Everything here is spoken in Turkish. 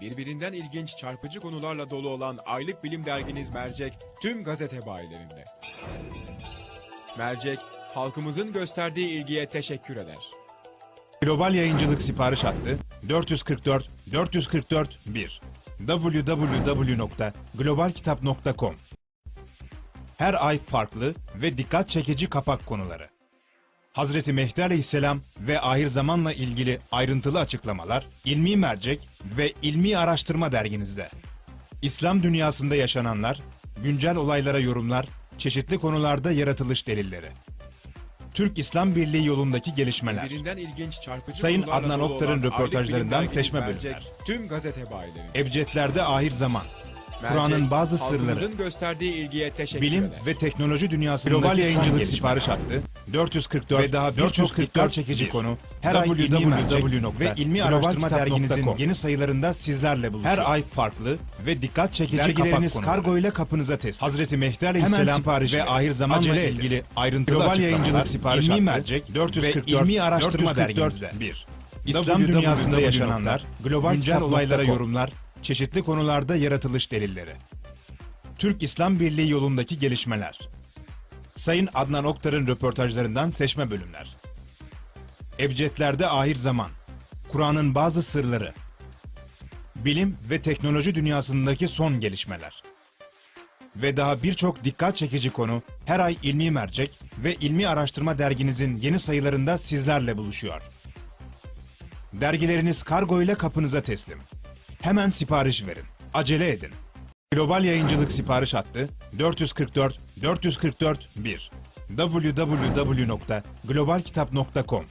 Birbirinden ilginç çarpıcı konularla dolu olan aylık bilim derginiz Mercek tüm gazete bayilerinde. Mercek, halkımızın gösterdiği ilgiye teşekkür eder. Global yayıncılık sipariş hattı 444 444 1 www.globalkitap.com Her ay farklı ve dikkat çekici kapak konuları. Hazreti Mehdi Aleyhisselam ve ahir zamanla ilgili ayrıntılı açıklamalar ilmi mercek ve ilmi araştırma derginizde. İslam dünyasında yaşananlar, güncel olaylara yorumlar, çeşitli konularda yaratılış delilleri. Türk İslam Birliği yolundaki gelişmeler. İlginç Sayın Adnan Oktar'ın röportajlarından seçme bölümler. Tüm gazete bayilerinde. Ebcedlerde ahir zaman. Kur'an'ın bazı sırları. gösterdiği ilgiye teşekkür Bilim eder. ve teknoloji dünyasındaki Global yayıncılık sipariş hattı 444 ve daha birçok 444 dikkat çekici bir. konu her ay mercek ve ilmi araştırma derginizin yeni sayılarında sizlerle buluşuyor. Her ay farklı ve dikkat çekici Dergileriniz kapak kargo ile kapınıza teslim. Hazreti Mehdi Aleyhisselam ve ahir zamanla ilgili ayrıntılı Global yayıncılık sipariş ilmi mercek 444 ve ilmi araştırma 444 derginizde. bir. İslam dünyasında www. yaşananlar, global güncel olaylara yorumlar, çeşitli konularda yaratılış delilleri. Türk İslam Birliği yolundaki gelişmeler. Sayın Adnan Oktar'ın röportajlarından seçme bölümler. Ebcedlerde ahir zaman. Kur'an'ın bazı sırları. Bilim ve teknoloji dünyasındaki son gelişmeler. Ve daha birçok dikkat çekici konu her ay ilmi mercek ve ilmi araştırma derginizin yeni sayılarında sizlerle buluşuyor. Dergileriniz kargo ile kapınıza teslim. Hemen sipariş verin. Acele edin. Global yayıncılık sipariş hattı 444 444 1 www.globalkitap.com